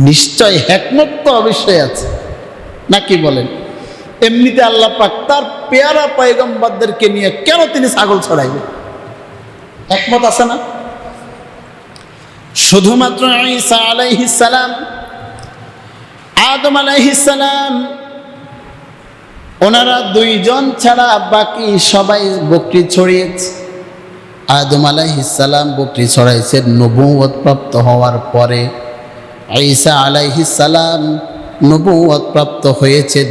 নিশ্চয় হ্যাকমত তো অবশ্যই আছে। নাকি বলেন? এমনিতে আল্লাহ পাক তার পেয়ারা পয়গম্বরদেরকে নিয়ে কেন তিনি ছাগল ছড়াইবেন? একমত আছে না? শুধুমাত্র ঈসা সালাম, আদম সালাম, ওনারা দুইজন ছাড়া বাকি সবাই বকরি ছড়িয়েছে। আদম সালাম বকরি ছড়াইছেন নবুয়ত প্রাপ্ত হওয়ার পরে। ঈসা আলাইহিস সালাম নবুয়ত প্রাপ্ত হয়েছেন।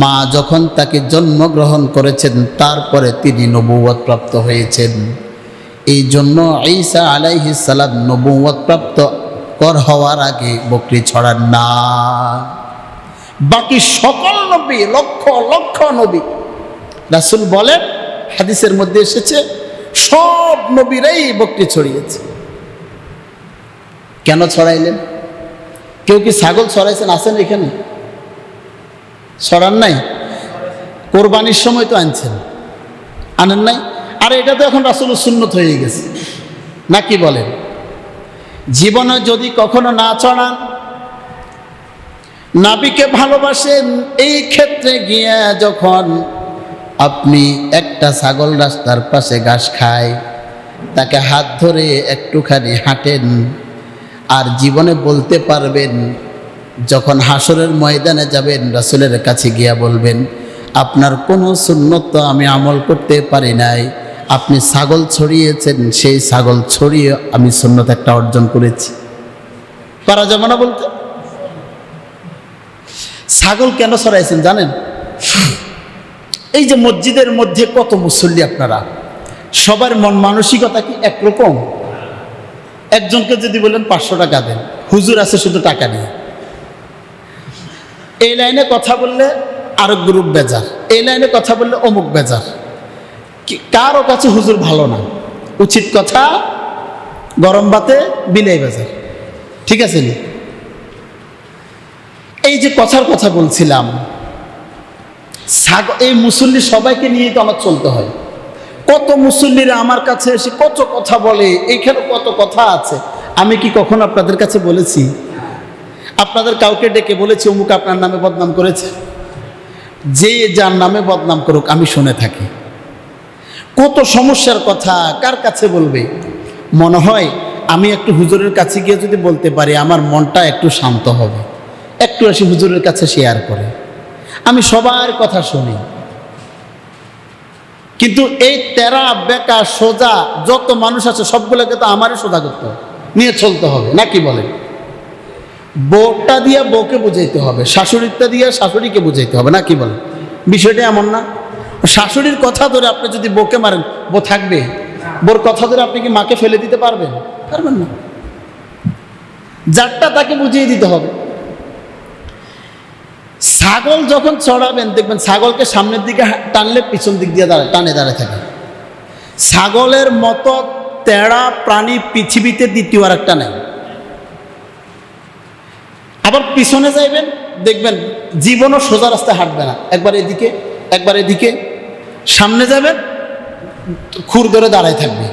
মা যখন তাকে জন্মগ্রহণ করেছেন, তারপরে তিনি নবুয়ত প্রাপ্ত হয়েছেন। এই জন্য ঈসা আলাইহিস সালাম নবুয়ত প্রাপ্ত কর হওয়ার আগে বকরি ছড়ান না। বাকি সকল নবী, লক্ষ লক্ষ নবী, রাসূল বলেন, হাদিসের মধ্যে এসেছে, সব নবীরাই বকরি ছড়িয়েছে। কেন ছড়াইলেন? কেউ কি ছাগল ছড়াইছেন? আছেন এখানে? ছড়ান নাই? কোরবানির সময় তো আনছেন। আনেন নাই? আর এটা তো এখন রাসুল সুন্নত হয়ে গেছে। না কি বলেন? জীবনে যদি কখনো না চড়ান নাবিকে ভালোবাসেন, এই ক্ষেত্রে গিয়ে যখন আপনি একটা ছাগল রাস্তার পাশে ঘাস খায়, তাকে হাত ধরে একটুখানি হাঁটেন। আর জীবনে বলতে পারবেন, যখন হাসরের ময়দানে যাবেন, রাসুলের কাছে গিয়া বলবেন, আপনার কোনো সুন্নত আমি আমল করতে পারি নাই। আপনি ছাগল ছড়িয়েছেন, সেই ছাগল ছড়িয়ে আমি সুন্নত একটা অর্জন করেছি। পারা যাবে না বলতে? ছাগল কেন ছড়াইছেন জানেন? এই যে মসজিদের মধ্যে কত মুসল্লি আপনারা? সবার মন মানসিকতা কি একরকম? একজনকে যদি বলেন পাঁচশো টাকা দেন, হুজুর আছে শুধু টাকা নিয়ে। এই লাইনে কথা বললে আরেক গ্রুপ বেজার, এই লাইনে কথা বললে অমুক বেজার। কারও কাছে হুজুর ভালো না, উচিত কথা গরম বাতে বিলাই বেজার। ঠিক আছে নি? এই যে কথার কথা বলছিলাম এই মুসল্লি সবাইকে নিয়ে তো আমার চলতে হয়। কত মুসল্লিরা আমার কাছে এসে কত কথা বলে, এইখানে কত কথা আছে। আমি কি কখন আপনাদের কাছে বলেছি? আপনাদের কাউকে ডেকে বলেছি, অমুক আপনার নামে বদনাম করেছে। যে যার নামে বদনাম করুক, আমি শুনে থাকি। কত সমস্যার কথা, কার কাছে বলবে? মনে হয় আমি একটু হুজুরের কাছে গিয়ে যদি বলতে পারি, আমার মনটা একটু শান্ত হবে। একটু আসি হুজুরের কাছে শেয়ার করে। আমি সবার কথা শুনি। কিন্তু এই তেরা, বেকা, সোজা, যত মানুষ আছে, সবগুলোকে তো আমারই সোজা করতে হবে। নিয়ে চলতে হবে নাকি বলে বউটা দিয়ে বউকে বুঝাইতে হবে শাশুড়িটা দিয়ে শাশুড়িকে বুঝাইতে হবে, না কি বলে বিষয়টা এমন না। শাশুড়ির কথা ধরে আপনি যদি বউকে মারেন, বউ থাকবে? বোর কথা ধরে আপনি কি মাকে ফেলে দিতে পারবেন? পারবেন না। যারটা তাকে বুঝিয়ে দিতে হবে। ছাগল যখন চড়াবেন, দেখবেন ছাগলকে সামনের দিকে টানলে পিছন দিক দিয়ে দাঁড়ায়, টানে দাঁড়ায় থাকে। ছাগলের মতো তেড়া প্রাণী পৃথিবীতে দ্বিতীয় আর একটা নাই। আবার পিছনে যাইবেন, দেখবেন জীবনও সোজা রাস্তায় হাঁটবে না। একবার এদিকে একবার এদিকে। সামনে যাবেন, খুর ধরে দাঁড়ায় থাকবে।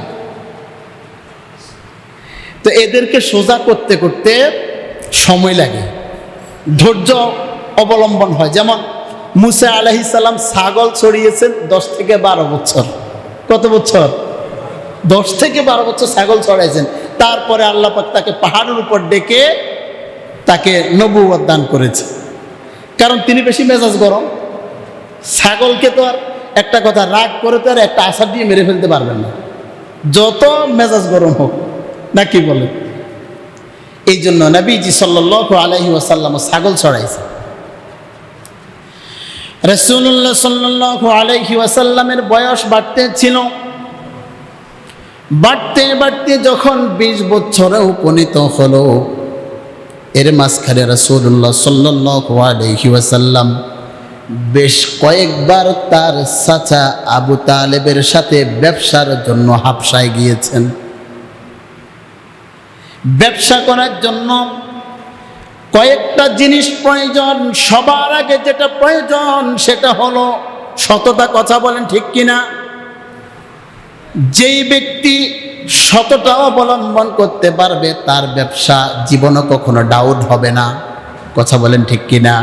তো এদেরকে সোজা করতে করতে সময় লাগে। ধৈর্য অবলম্বন হয়। যেমন মুসা আলহিসাল্লাম ছাগল ছড়িয়েছেন দশ থেকে বারো বছর। কত বছর? দশ থেকে বারো বছর ছাগল ছড়াইছেন। তারপরে আল্লাহ পাক তাকে পাহাড়ের উপর ডেকে তাকে নবুয়ত দান করেছে কারণ তিনি বেশি মেজাজ গরম। ছাগলকে তো আর একটা কথা, রাগ করে তো আর একটা আশা দিয়ে মেরে ফেলতে পারবেন না। যত মেজাজ গরম হোক, না কি বলে? এই জন্য নবীজি সাল্লাহ আলহি ওয়াসাল্লাম ছাগল ছড়াইছে রসুল্লাহ সাল্লাহ আলহি ওয়াসাল্লামের বয়স বাড়তে ছিল। বাড়তে বাড়তে যখন বিশ বছরে উপনীত হলো, এর মাঝখানে রসুল্লাহ সাল্লাহ আলহি ওয়াসাল্লাম বেশ কয়েকবার তার চাচা আবু তালেবের সাথে ব্যবসার জন্য হাফসায় গিয়েছেন। ব্যবসা করার জন্য কয়েকটা জিনিস প্রয়োজন, সবার আগে যেটা প্রয়োজন সেটা হলো সততা, কথা বলেন ঠিক কিনা? যেই ব্যক্তি সততা অবলম্বন করতে পারবে, তার ব্যবসা জীবনও কখনো ডাউট হবে না, কথা বলেন ঠিক কিনা?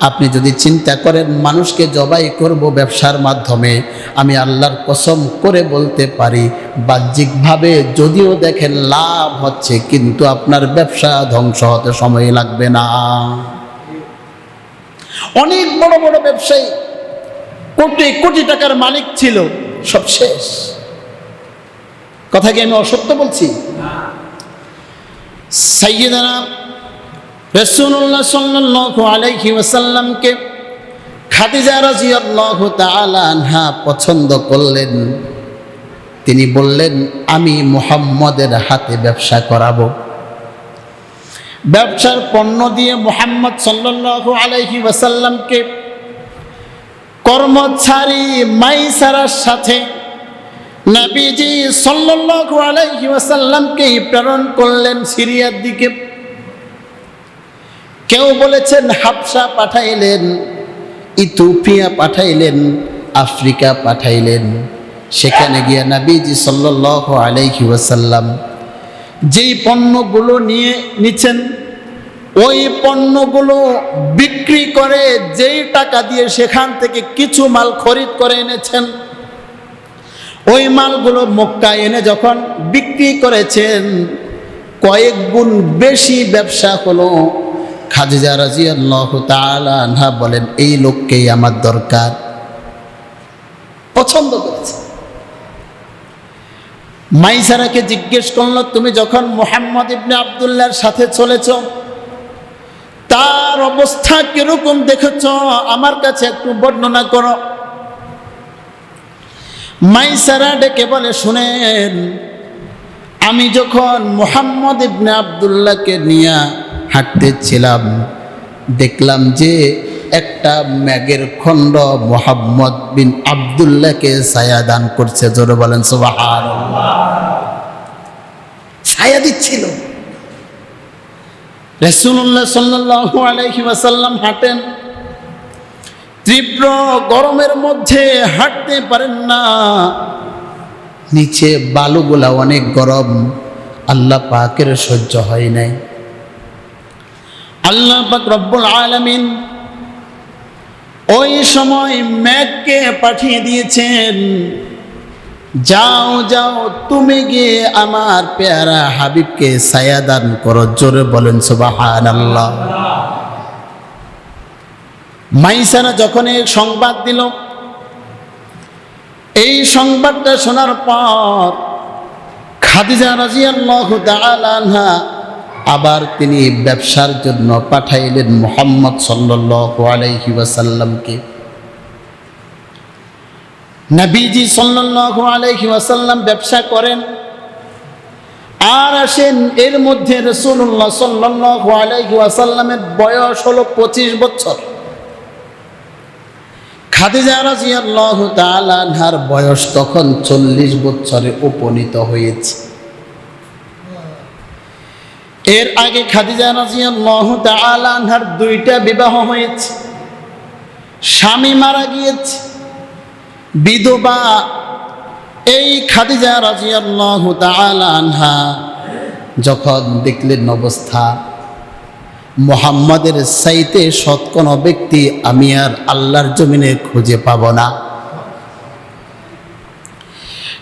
আপনি যদি চিন্তা করেন মানুষকে জবাই করব ব্যবসার মাধ্যমে আমি আল্লাহর কসম করে বলতে পারি বাহ্যিকভাবে যদিও দেখেন লাভ হচ্ছে কিন্তু আপনার ব্যবসা ধ্বংস হতে সময় লাগবে না। অনেক বড় বড় ব্যবসায়ী কোটি কোটি টাকার মালিক ছিল সব শেষ। কথা কি আমি অসত্য বলছি? সাইয়েদানা রসুল্লাহ সাল্লাল্লাহু আলাইহি ওয়াসাল্লামকে খাদিজা রাদিয়াল্লাহু তাআলা আনহা পছন্দ করলেন। তিনি বললেন, আমি মুহাম্মদের হাতে ব্যবসা করাবো। ব্যবসার পণ্য দিয়ে মুহাম্মদ সাল্লাল্লাহু আলাইহি ওয়াসাল্লামকে কর্মচারী মাইসারার সাথে নবীজি সাল্লাল্লাহু আলাইহি ওয়াসাল্লামকে প্রেরণ করলেন সিরিয়ার দিকে। কেউ বলেছেন হাবসা পাঠাইলেন, ইথিওপিয়া পাঠাইলেন, আফ্রিকা পাঠাইলেন। সেখানে গিয়ে নবীজি সাল্লাল্লাহু আলাইহি ওয়াসাল্লাম যেই পণ্যগুলো নিয়ে নিচ্ছেন ওই পণ্যগুলো বিক্রি করে যেই টাকা দিয়ে সেখান থেকে কিছু মাল খরিদ করে এনেছেন, ওই মালগুলো মক্কা এনে যখন বিক্রি করেছেন, কয়েক গুণ বেশি ব্যবসা হলো। খাদিজা রাজিয়াল্লাহ তাআলা আনহা বলেন, এই লোককেই আমার দরকার। পছন্দ করেছে। মাইসারাকে জিজ্ঞেস করল, তুমি যখন মোহাম্মদ ইবনে আবদুল্লার সাথে চলেছ, তার অবস্থা কীরকম দেখেছ? আমার কাছে একটু বর্ণনা করো। মাইসারা ডেকে বলে, শুনেন, আমি যখন মোহাম্মদ ইবনে আবদুল্লাহকে নিয়ে হাঁটতেছিলাম। দেখলাম যে একটা ম্যাগের খণ্ড মোহাম্মদ বিন আবদুল্লাহকে ছায়া দান করছে। জোরে বলেন সুবাহান ছায়া দিচ্ছিল। রসুল্লাহ সাল্লাল্লাহু আলাইহি ওয়াসাল্লাম হাঁটেন। তীব্র গরমের মধ্যে হাঁটতে পারেন না। নিচে বালুগুলা অনেক গরম। আল্লাহ পাকের সহ্য হয় নাই। আল্লাহ পাক রব্বুল আলামিন ওই সময় ম্যাককে পাঠিয়ে দিয়েছেন, যাও যাও, তুমি গিয়ে আমার পেয়ারা হাবিবকে সায়াদান করো। জোরে বলেন সুবাহান আল্লাহ মাইসানা যখন এই সংবাদ দিল, এই সংবাদটা শোনার পর খাদিজা রাজিয়াল্লাহু তাআলা আবার তিনি ব্যবসার জন্য পাঠাইলেন মোহাম্মদ আলাইহি ওয়াসাল্লামকে। নবীজি সাল্লাল্লাহু আলাইহি ওয়াসাল্লাম ব্যবসা করেন। আর আসেন, এর মধ্যে রসুল্লাহ আলাইহি ওয়াসাল্লামের বয়স হলো পঁচিশ বছর। খাদিজা বয়স তখন চল্লিশ বছরে উপনীত হয়েছে। এর আগে খাদিজা রাজিয়াল্লাহু তাআলা আনহার দুইটা বিবাহ হয়েছে। স্বামী মারা গিয়েছে, বিধবা। এই খাদিজা রাজিয়াল্লাহু তাআলা আনহা যখন দেখলেন অবস্থা, মোহাম্মদের সাইতে সৎ কোনো ব্যক্তি আমি আর আল্লাহর জমিনে খুঁজে পাব না।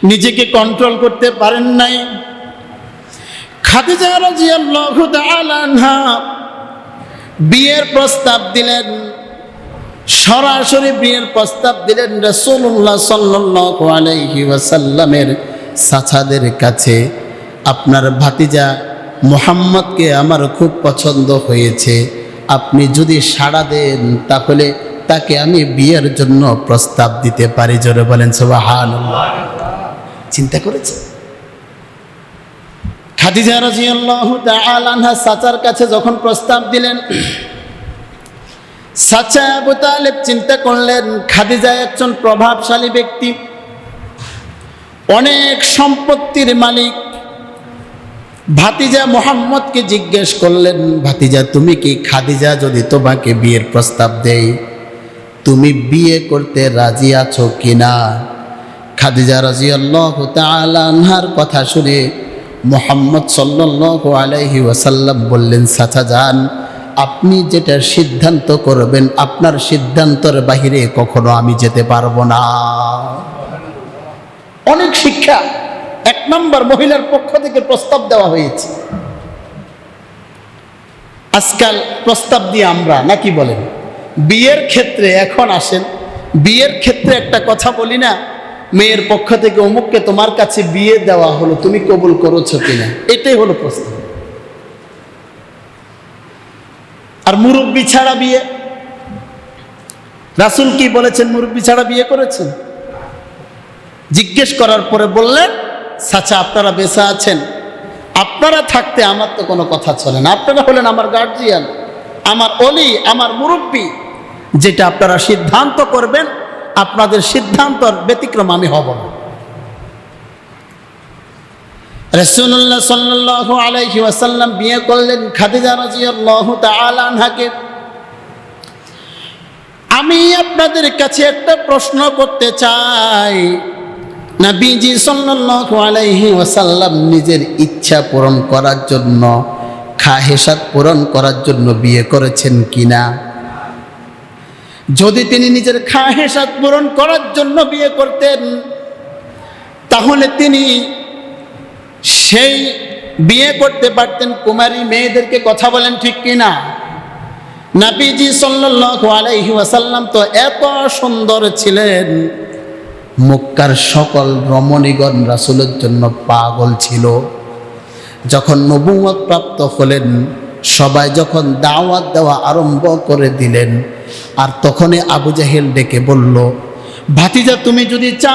নিজেকে কন্ট্রোল করতে পারেন নাই খাদিজা রাদিয়াল্লাহু তাআলা আনহা বিয়ের প্রস্তাব দিলেন, সরাসরি বিয়ের প্রস্তাব দিলেন রাসূলুল্লাহ সাল্লাল্লাহু আলাইহি ওয়াসাল্লামের সাছাদের কাছে, আপনার ভাতিজা মোহাম্মদকে আমার খুব পছন্দ হয়েছে, আপনি যদি সাড়া দেন তাহলে তাকে আমি বিয়ের জন্য প্রস্তাব দিতে পারি। জোরে বলেন, সুবহানাল্লাহ। চিন্তা করেছে খাদিজা রাদিয়াল্লাহু তাআলা আনহা চাচার কাছে যখন প্রস্তাব দিলেন, চাচা আবু তালেব চিন্তা করলেন, খাদিজা একজন প্রভাবশালী ব্যক্তি, অনেক সম্পত্তির মালিক। ভাতিজা মোহাম্মদকে জিজ্ঞেস করলেন, ভাতিজা, তুমি কি খাদিজা যদি তোমাকে বিয়ের প্রস্তাব দেই, তুমি বিয়ে করতে রাজি আছো কিনা? খাদিজা রাজিয়াল্লাহু তাআলা আনহার কথা শুনে মোহাম্মদ সাল্লাল্লাহু আলাইহি ওয়াসাল্লাম বললেন সাথা যান, আপনি যেটা সিদ্ধান্ত করবেন, আপনার সিদ্ধান্তের বাহিরে কখনো আমি যেতে পারব না। অনেক শিক্ষা এক নম্বর মহিলার পক্ষ থেকে প্রস্তাব দেওয়া হয়েছে। আজকাল প্রস্তাব দিয়ে আমরা, নাকি বলেন? বিয়ের ক্ষেত্রে এখন আসেন, বিয়ের ক্ষেত্রে একটা কথা বলি না মেয়ের পক্ষ থেকে অমুককে তোমার কাছে বিয়ে দেওয়া হলো, তুমি কবুল করেছ কিনা? এটাই হলো প্রশ্ন। আর মুরব্বী ছাড়া বিয়ে? রাসুল কি বলেছেন, মুরব্বী ছাড়া বিয়ে করেছেন? জিজ্ঞেস করার পরে বললেন সাচা আপনারা বেঁচে আছেন। আপনারা থাকতে আমার তো কোনো কথা চলে না। আপনারা হলেন আমার গার্জিয়ান আমার অলি, আমার মুরব্বী। যেটা আপনারা সিদ্ধান্ত করবেন আপনাদের সিদ্ধান্ত ব্যতিক্রম আমি হব না। রসুল্লাহ সাল্লাহ আলাইহি ওয়াসাল্লাম বিয়ে করলেন খাদিজা রাজিয়াল্লাহু তাআলা আনহাকে। আমি আপনাদের কাছে একটা প্রশ্ন করতে চাই। নবীজি সাল্লাল্লাহু আলাইহি ওয়াসাল্লাম নিজের ইচ্ছা পূরণ করার জন্য খাহেসাত পূরণ করার জন্য বিয়ে করেছেন কিনা? যদি তিনি নিজের খাহেসাত পূরণ করার জন্য বিয়ে করতেন, তাহলে তিনি সেই বিয়ে করতে পারতেন। কুমারী মেয়েদেরকে কথা বলেন ঠিক কিনা? নাপিজি সাল্লাল্লাহু আলাইহি ওয়াসাল্লাম তো এত সুন্দর ছিলেন, মক্কার সকল রমণীগণ রাসূলের জন্য পাগল ছিল। যখন নবুয়ত প্রাপ্ত হলেন সবাই যখন দাওয়াত দেওয়া আরম্ভ করে দিলেন, আর তখনই আবু জাহেল ডেকে বলল, ভাতিজা, তুমি যদি চাও